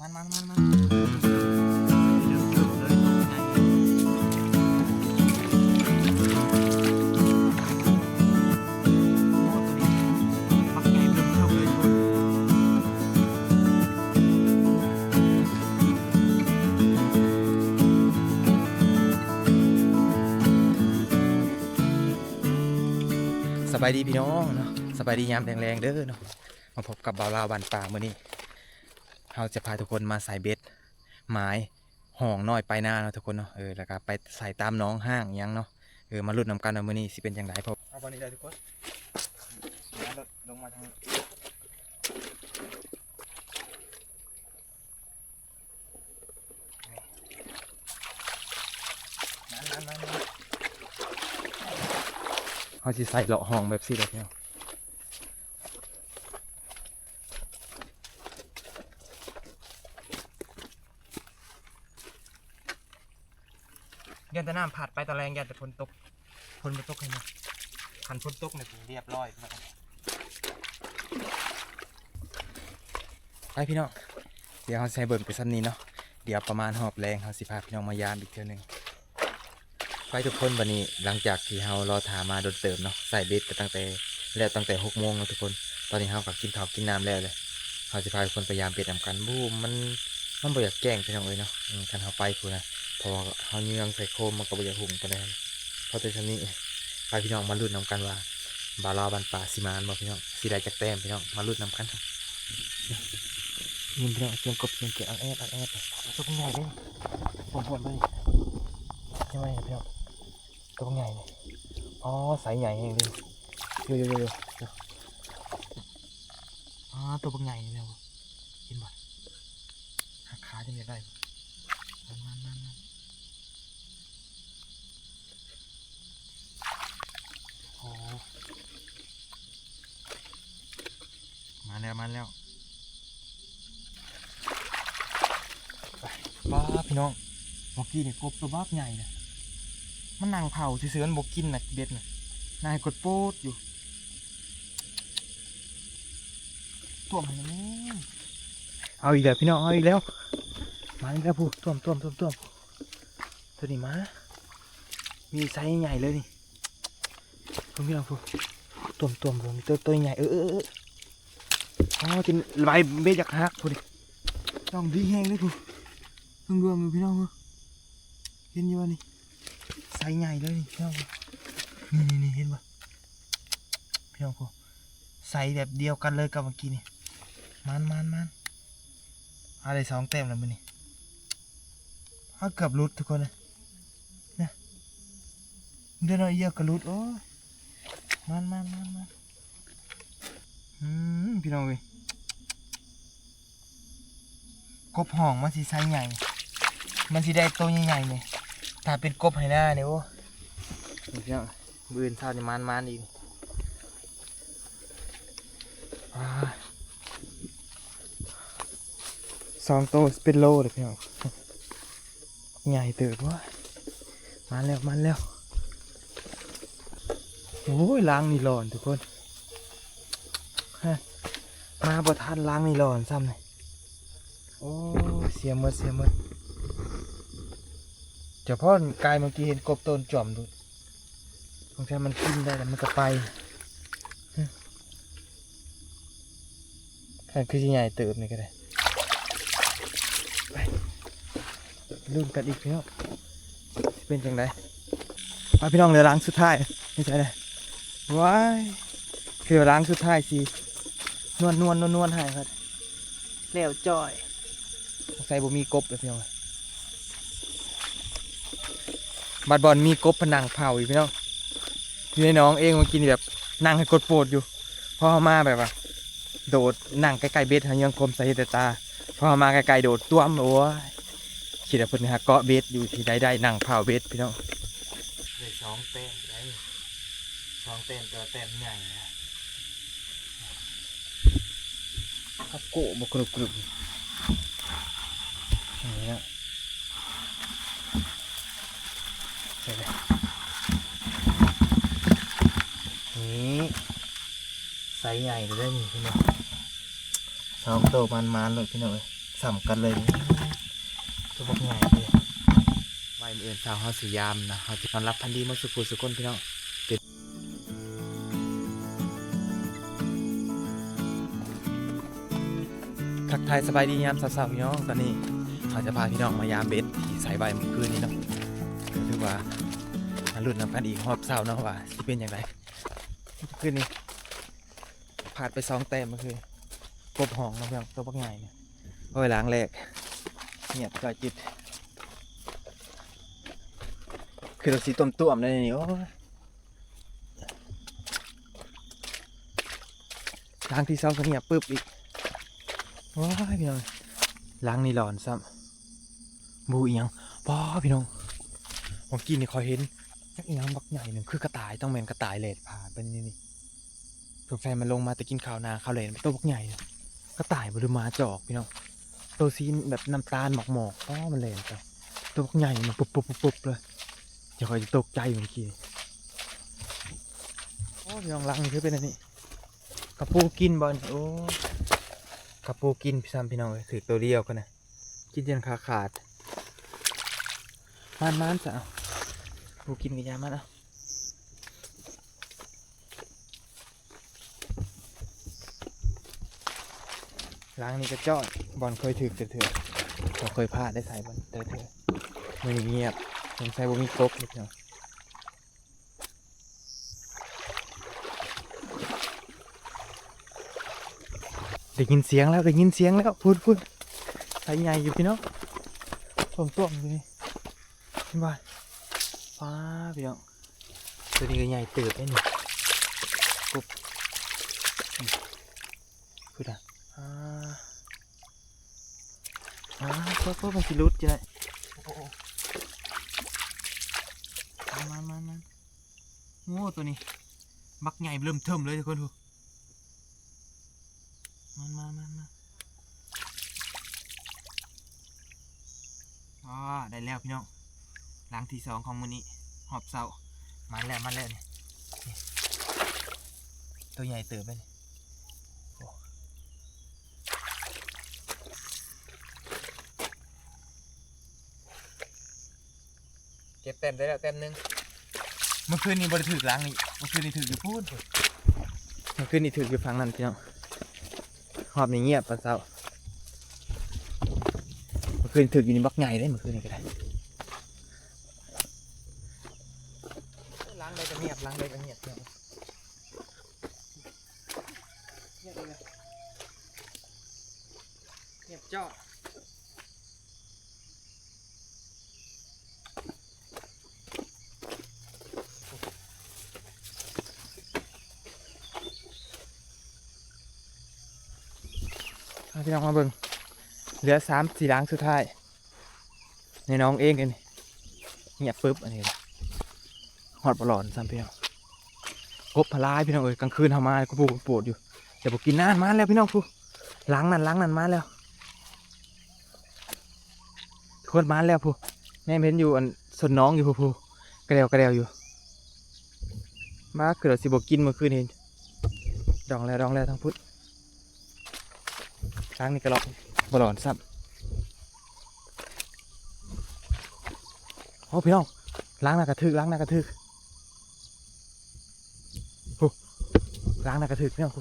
มันมันมันมันสบายดีพี่น้องเนาะสบายดียามแรงๆเด้อเนาะมาพบกับบ่าวลาวบันป่ามื้อนี้ เราจะพาทุกคนมาใส่เบ็ดหมายห่องน้อยไปหน้าเนาะทุกคนเนาะเออแล้วก็ไปใส่ตามหน้องห้างอิหยังเนาะเออมาลุ้นนำกันว่ามื้อนี้สิเป็นจังไดพบเอาวันนี้เลยทุกคนลงมาทางนั้นนั้นนั้นเขาจะใส่เลาะห้องแบบสิเลยพี่น้อง แต่น้ำผัดไปตะแรงยันแต่ฝนตกฝนมาตกให้เนี่ยขันฝนตกเนี่ยเรียบร้อยพี่น้องไปพี่น้องเดี๋ยวเขาใส่เบิ่งไปซ้ำนี้เนาะเดี๋ยวประมาณหอบแรงเขาสิพาพี่น้องมายามอีกเทื่อหนึงไปทุกคนวันนี้หลังจากที่เรารอถามาโดนเติมเนาะใส่เบ็ดกันตั้งแต่แล้วตั้งแต่หกโมงแล้วทุกคน ตอนนี้เราก็กินข้าวกินน้ำแล้วเลยเราจะพาทุกคนพยายามเบ็ดนำกันบูมมันมันบ่อยากแกล้งพี่น้องเลยเนาะคันเขาไปพูดนะ เพอเขาเยืองใส่โคมมันก็บ่อยาหุ่มกันเลยเพราะแต่ชั้นนี้ไปพี่น้องมาลุ้นนำกันว่าบาลาบันป่าสิมานบ่พี่น้องสิได้จากแต้มพี่น้องมาลุ้นนำกันครับยินพี่น้องเสียงกบเสียงเกะอันแอดอันแอดตัวใหญ่เลยผมผมเลยใช่ไหมพี่น้องตัวใหญ่เลยอ๋อสายใหญ่เองดิเลยวเดี๋ยวเดี๋ยวเดี๋ยวอ๋อตัวบักใหญ่เลยว่ะเห็นบ่หักขาจะมีได้บ่มันมันมันมันโอ้ มาแล้วมาแล้วป้าพี่น้องเมื่อกี้เนี่ยกบตัวบักใหญ่เลยมันนั่งเผาซื่อๆมันบกกินนะเบ็ดน่ะนายกดโป๊ดอยู่ท่วมันนี่เอาอีกแล้วพี่น้องเอาอีกแล้ว มาอีกแล้วพูท่วมท่วมท่วมท่วมตัวนี้มา มีไซส์ใหญ่เลยนี่พูพี่น้องพูท่วมท่วมผมตัวตัวใหญ่เออเออ อ๋อจินใบเบ็ดอยากหักพูดิต้องดีแห้งเลยพูเพิ่งรวมอยู่พี่น้องพูเห็นอยู่วะนี่ไซส์ใหญ่เลยนี่พี่น้องนี่นี่นี่เห็นปะพี่น้องกูไซส์แบบเดียวกันเลยกับเมื่อกี้นี่มันมันมันอะไรสองเต็มแล้วมันนี่เขาเกือบรุดทุกคนเลยนะเดินเอาเยอะก็รุดโอ้มันมันมันมันอืมพี่น้องเว้ย กบห่องมันสีไซส์ใหญ่ มันสีได้ตัวใหญ่ๆเนี่ยถ้าเป็นกบไหหน้าเนี่ยโอ้นี่พี่องบืนเท่านี่มันมันอีกสองโตวเป็นโลเลยพี่องใหญ่เติบว่ามาแล้วมาแล้วโอ้ยล้างนี่ร้อนทุกคน มาบ่ทันล้างนี่ร้อนซ้ำเลย อ้เสียหมดเสียหมดเฉพาะกายเมื่อกี้เห็นกบต้นจอมดูบางทีมันกินได้แต่มันก็ไปแค่คือใหญ่เติบนี่ก็ได้ไปลืมกันอีกพี่น้องสิเป็นจังไดไปพี่น้องเหลือล้างสุดท้ายไม่ใช่เลยว้ายคือล้างสุดท้ายสินวลนวลนวลนวลให้ครับแล้วจ่อย ใส่บ่มีกบเลยพี่น้องบัดบอลมีกบผนังเผาอีกพี่น้องอยู่ในน้องเองเมื่อกี้นี่แบบนั่งให้กดโปรดอยู่พอมาแบบว่า โดดนั่งใกล้ๆเบ็ดหางยังกลมใส่แต่ตาพอมาไกลๆโดดต้วมโอ้ยคิดว่าเพิ่นหาเกาะเบ็ดอยู่ที่ใดได้นั่งเผาเบ็ดพี่น้องได้สองเต้นได้สองเต้นตัวเต้นใหญ่นะครับโกะบกรุบกรุบอย่างนี้นะใช่เลยนี่ไซส์ใหญ่เลยได้อนี่พี่น้องสองโตวมันมันๆเลยพี่น้องเอ้ยไซสัมกันเลยตัวบอกไงเลยไว้เอื่นสาวเฮาสิยามนะเฮาจะต้อนรับพันดีมาสุขุสุคนพี่น้องติดทักทายสบายดียามสาวๆพี่น้องตอนนี้ เราจะพาพี่น้องมายามเบ็ดที่สายใบเมื่อคืนนี้เนาะก็ถือว่ามาลุ้นำกันอีกรอบเศร้าเนาะว่าสิเป็นอย่างไรคืนนี้ผ่านไปสองแต้มเมื่อคืนกบหองเนาะพี่น้องตัวบักใหญ่เนี่ยโอ้ยล้างแรกเงียบจ่อยจิต คือเราสีต้มต้มๆเลยนี่โอ้ล้างที่สองก็เงียบปึ๊บอีกว้ายพี่น้องล้างนี่หลอนซ้ำ บูอียงว้าพี่น้องผมกินนี่คอยเห็นจักอียงบักใหญ่หนึ่งคือกระต่ายต้องเป็นกระต่ายเลดผ่านเป็นนี่นี่เพื่อนแฟนมันลงมาแต่กินข้าวนาข้าวเลนตัวบักใหญ่นะกระต่ายบริมาจอกพี่น้องตัวซีนแบบน้ำตาลหมอกหมอกอ๋อมันเลนไปตัวบักใหญ่มันปุบปุบปุบปุบเลยเดี๋ยวคอยจะตกใจเมื่อกี้โอ้ยยองลังคือเป็นอันนี้กระปูกินบอลโอ้กระปูกินพี่ซ้ำพี่น้องเลยถือตัวเดียวกันนะกินยันขาขาด มานมานสาวปูกินกับยามันเอาล้างนี่ก็จอดบอลเคยถือเถื่อเราเคยพลาดได้ใส่บอลเถื่อมือเงียบผมใส่บ่มีครบเลยเนาะได้ยินเสียงแล้วได้ยินเสียงแล้วพูดพูดใส่ใหญ่อยู่พี่น้องต้มต้มอยู่นี่ เห็นบ่ฟ้าพี่น้องตัวนี้ก็ใหญ่เติบได้นี่ปุ๊บนี่พูดอะอ่าอ่าเพื่อเพื่อมันสิรุดจะได้โอ้โหมามามามาโอ้ตัวนี้บักใหญ่เริ่มเทิมเลยทุกคนดูมามามามาอ๋อได้แล้วพี่น้อง ล้างที่สองของมือนี้หอบเสามาแล้วมาแล้วนี่ตัวใหญ่เติบไปนี่เก็บเต็มได้แล้วเต็มหนึงเมื่อคืนนี้บริถือล้างนี่เมื่อคืนนี้ถืออยู่พูดเมื่อคืนนี้ถืออยู่ฟังนั่นพี่น้องหอบนี่เงียบปะเศร้าเมื่อคืนถืออยู่นี่บักใหญ่ได้เมื่อคืนนี้ก็ได้ ล้างได้ก็เงียบล้างได้ก็เงียเงียเงียบเลยเงียบจ้อเอาพี่น้องมาเบิ่งเหลือสามสี่ล้างสุดท้ายในน้องเองกันนี่เงียบปึ๊บอันนี้ หอดปลอดซ้ำพี่น้องกบพลายพี่น้องเอ้ยกลางคืนทำมาก็ปูปวดอยู่เดี๋ยวบอกกินน้านมาแล้วพี่น้องพูล้างนั่นล้างนั่นมาแล้วทุกคนมาแล้วพูแม่เพ้นอยู่อันสนน้องอยู่พูพูกระเดวกระเดวอยู่ มาเกิดสิบอกกินเมื่อคืนเห็นดองแล้วดองแล้วทั้งพุทธล้างนี่ก็ล็อกบอลอนซ้ำโอ้พี่น้องล้างหน้ากระทึกล้างหน้ากระทึกโอ้ ล้างหน้ากระทึกพี่น้อง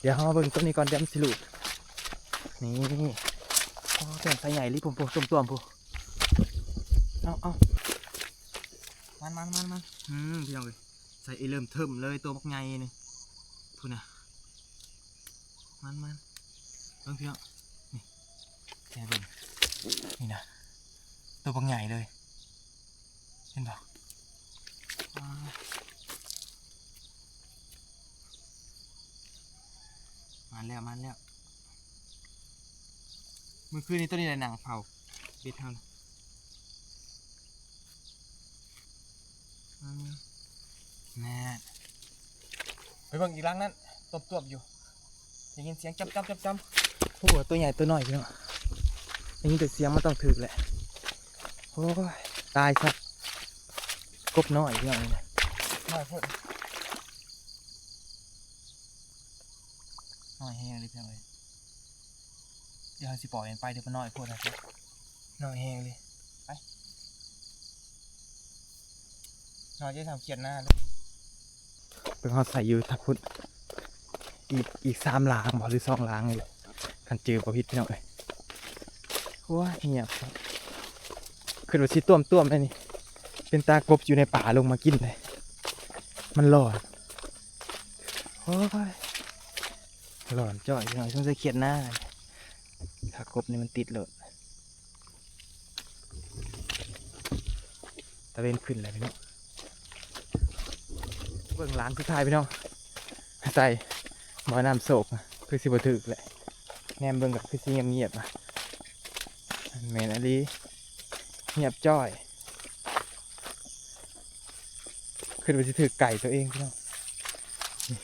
เดี๋ยวเรามาเบิ่งต้นนี้ก่อนเดี๋ยวมันสิลุดนี่โอ้แต่งไซใหญ่รีบผมผมต้มตัวผมเอาเอามันมันมันมันอืมพี่น้องเลยใส่ไอเริ่มเทิมเลยตัวบักไงนี่พูนะมันมันเบิ่งพี่น้องนี่แค่เบิ่งนี่นะตัวบางใหญ่เลยเห็นปะอ่า มาแล้วมาแล้วเมื่อคืนนี้ตัวนี้อะไรหนังเผาเบ็ดเท่านะอืมแน่ไปเบิ่งอีกรังนั้นตบๆอยู่ได้ยินเสียงจำจำจำจำโอ้โหตัวใหญ่ตัวน้อยพี่น้องได้ยินแต่เสียงมันต้องถึกแหละโอ้ยตายครับกบน้อยพี่น้องนี่นะน้อยเพิ่นน้อยแห้ง เลยพี่น้องเลยเดี๋ยวเราสิปล่อยมันไปเดี๋ยวมันน้อยโพดนะครับน้อยแห้งเลยไปน้อยจะทำเขียนหน้าเลยเป็นเขาใส่อยู่ทักพุทธอีกอีกสามล้างบ่หรือสองล้างเลยคันจือประพิษพี่น้องเลยว้าเงียบครับขึ้นมาชิต้วมต้วมๆเลยนี่ เป็นตากบอยู่ในป่าลงมากินเลย มันหลอนโอ้ย หลอนจ่อยพี่องต้องจะเขียนหน้าถ้ากบนี่มันติดเลยตะเวนขึ้นเลยพี่น้องเบื้องหล้างสุดท้ายพี่น้องใส่บ่อน้ำโศกคือสิบถึกแหละแนมเบิ่งกับคือสิเงียบๆอะแมนอันนี้เงียบจ้อย ขึ้นไปสิถือไก่ตัวเองพี่น้องนี่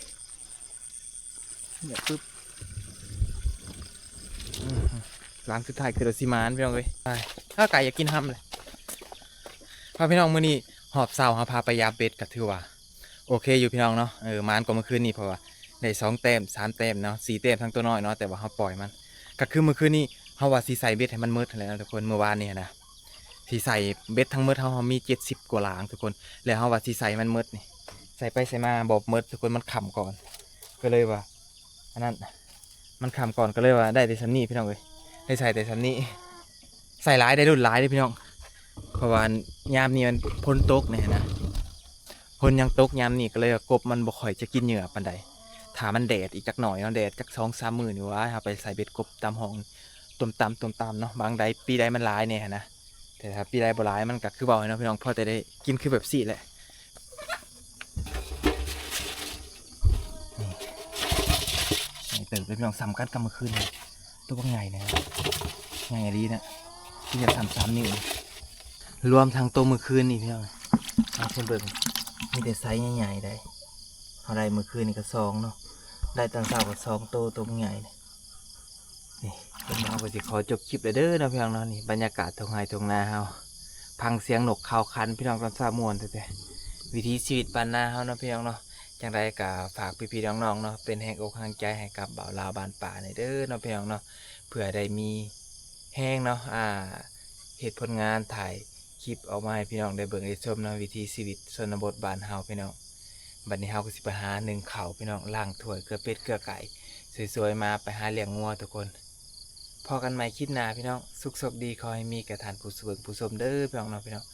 เนี่ยปึ๊บอื้อหือหล้างสุดท้ายคือรถซีมานพี่น้องเลยไปถ้าไก่อยากกินห้ำเลยพาพี่น้องมื้อนี้หอบเสาหาพาไปยาเบ็ดกับถือว่า โอเคอยู่พี่น้องเนาะเออมานกว่าเมื่อคืนนี้เพราะว่าได้สองเต็มสามเต็มเนาะสี่เต็มทั้งตัวน้อยเนาะแต่ว่าเขาปล่อยมัน ก็คือเมื่อคืนนี้เขาว่าสีใส่เบ็ดให้มันมืดอะไรนะทุกคนเมื่อวานนี้นะสีใส่เบ็ดทั้งมืดเขามีเจ็ดสิบกว่าหลางทุกคน แล้วเขาว่าสีใส่มันมืดนี่ใส่ไปใส่มาบอกมืดทุกคนมันขำก่อน ก็เลยว่า อันนั้นมันขำก่อนก็เลยว่าได้แต่ซันนี่พี่น้องเลยได้ใส่แต่ซันนี่ใส่ร้ายได้รุ่นร้ายเด้พี่น้องเพราะว่ายามนี้มันพ้นตกเนี่ยนะพ้นยังตกยามนี้ก็เลยกบมันบ่ค่อยจะกินเหยื่อปานใดถามันแดดอีกจักหน่อยเนาะแดดจักสองสามมือนี่ว่าเอาไปใส่เบ็ดกบตามห้องตุ่มตามตุ่มตามเนาะบางใดปีใดมันร้ายเนี่ยนะแต่ถ้าปีใดบ่ร้ายมันก็คือเบาเนาะพี่น้องพอแต่ได้กินคือแบบสี่แหละ ไงเติบเลยพี่น้องซ้ำกันกำมื่อคืนตัวว่าไงนะครับไงดีนะที่จะทำซ้ำนี่รวมทั้งตัวมือคืนนี่พี่น้องเอาเช่นเบิ่งมีแต่ไซส์ใหญ่ๆได้อาได้เมื่อคืนนี่ก็สองเนาะได้ตอนเช้าก็สองตัวตัวใหญ่เนี่ยนี่ผมเอาไปสิขอจบคลิปเลยเด้อนะพี่น้องเนาะนี่บรรยากาศตรงไห้ตรงนาเฮาพังเสียงหนกข่าวคันพี่น้องตอนเช้ามวนแต่วิธีชีวิตปานนาเฮานะพี่น้องเนาะ จังไรก็ฝากพี่ๆน้องๆเนาะเป็นแห่งอกแห่งใจให้กับบ่าวลาวบานป่าในอยเด้อเนาะพี่น้องเนาะเผื่อได้มีแห้งเนาะอ่าเหตุผลงานถ่ายคลิปออกมาให้พี่น้องได้เบิ่งได้ชมเนาะวิธีชีวิตชนบทบ้านเฮาพี่น้องบัดนี้เฮาก็สิไปหาหนึ่งเข่าพี่น้องล้างถ้วยเกลือเป็ดเกลือไก่สวยๆมาไปหาเลี้ยงงัวทุกคนพอกันใหม่คลิดหน้าพี่น้องสุขสบดีขอให้มีกระทานผู้สเบิกผู้สมเด้อพี่น้องเนาะพี่น้อง